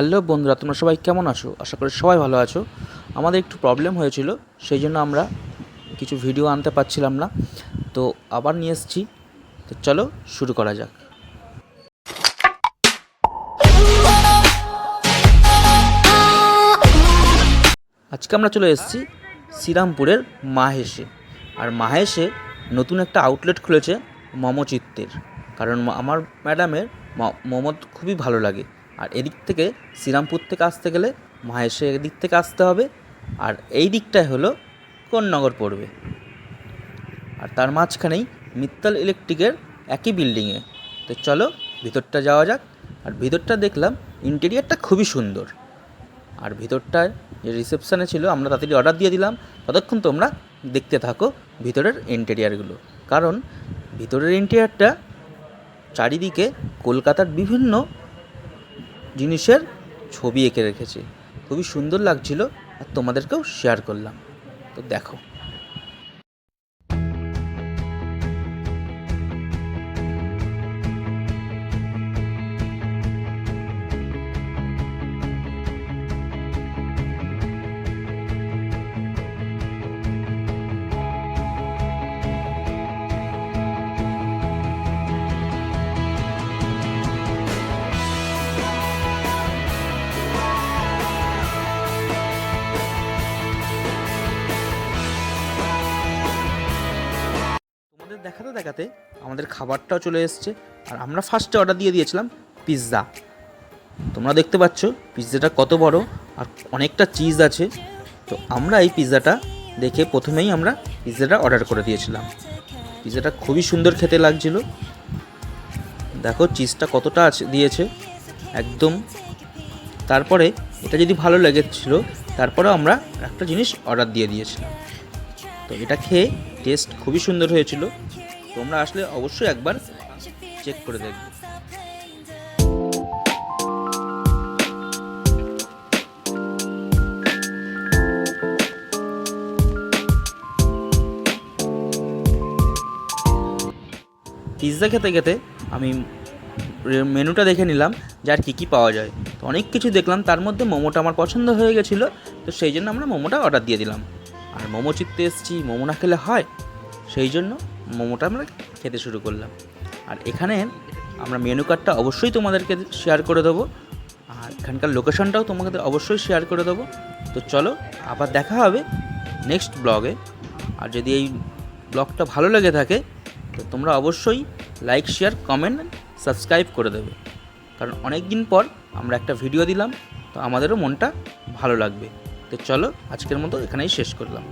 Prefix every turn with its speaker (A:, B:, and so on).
A: Hello বন্ধুরা, তোমরা সবাই কেমন আছো? আশা করি সবাই ভালো আছো। আমাদের একটু প্রবলেম হয়েছিল, সেই জন্য আমরা কিছু ভিডিও আনতে পারছিলাম না। তো আবার নিয়ে এসেছি। তো চলো শুরু করা যাক। আজকে আমরা চলে এসেছি শ্রীরামপুরের মাহেশে। আর মাহেশে নতুন একটা আউটলেট খুলেছে মমচিত্তের। কারণ আমার ম্যাডামের মোমো খুবই ভালো লাগে। আর এদিক থেকে শ্রীরামপুর থেকে আসতে গেলে মাহেশে এদিক থেকে আসতে হবে। আর এই দিকটায় হলো কোন্নগর পড়বে। আর তার মাঝখানেই মিত্তাল ইলেকট্রিকের একই বিল্ডিংয়ে। তো চলো ভিতরটা যাওয়া যাক। আর ভিতরটা দেখলাম ইন্টেরিয়ারটা খুবই সুন্দর। আর ভিতরটায় যে রিসেপশানে ছিল, আমরা তাড়াতাড়ি অর্ডার দিয়ে দিলাম। ততক্ষণ তোমরা দেখতে থাকো ভিতরের ইন্টেরিয়ারগুলো। কারণ ভিতরের ইন্টেরিয়ারটা চারিদিকে কলকাতার বিভিন্ন জিনিসের ছবি এঁকে রেখেছি। খুবই সুন্দর লাগছিল আর তোমাদেরকেও শেয়ার করলাম। তো দেখো। তোমাদের দেখাতে দেখাতে আমাদের খাবারটাও চলে এসেছে। আর আমরা ফার্স্টে অর্ডার দিয়ে দিয়েছিলাম পিৎজা তোমরা দেখতে পাচ্ছ পিৎজাটা কত বড় আর অনেকটা চিজ আছে। তো আমরা এই পিৎজাটা দেখে প্রথমেই আমরা পিৎজাটা অর্ডার করে দিয়েছিলাম। পিৎজাটা খুবই সুন্দর খেতে লাগছিল। দেখো চিজটা কতটা আছে, দিয়েছে। একদম। তারপরে এটা যদি ভালো লেগেছিল, তারপরেও আমরা একটা জিনিস অর্ডার দিয়ে দিয়েছিলাম। তো এটা খেয়ে টেস্ট খুবই সুন্দর হয়েছিল। তোমরা আসলে অবশ্যই একবার চেক করে দেখবে। পিৎজা খেতে খেতে আমি মেনুটা দেখে নিলাম যে আর কী কী পাওয়া যায়। তো অনেক কিছু দেখলাম, তার মধ্যে মোমোটা আমার পছন্দ হয়ে গেছিল, তো সেই জন্য আমরা মোমোটা অর্ডার দিয়ে দিলাম। আর মোমো চিত্তে এসেছি, মোমো না খেলে হয়? সেই জন্য মোমোটা আমরা খেতে শুরু করলাম। আর এখানে আমরা মেনু কার্ডটা অবশ্যই তোমাদেরকে শেয়ার করে দেবো। আর এখানকার লোকেশনটাও তোমাদের অবশ্যই শেয়ার করে দেবো। তো চলো, আবার দেখা হবে নেক্সট ব্লগে আর যদি এই ব্লগটা ভালো লেগে থাকে, তো তোমরা অবশ্যই লাইক শেয়ার কমেন্ট সাবস্ক্রাইব করে দেবে। কারণ অনেক দিন পর আমরা একটা ভিডিও দিলাম, তো আমাদেরও মনটা ভালো লাগবে। তো চলো আজকের মতো এখানেই শেষ করলাম।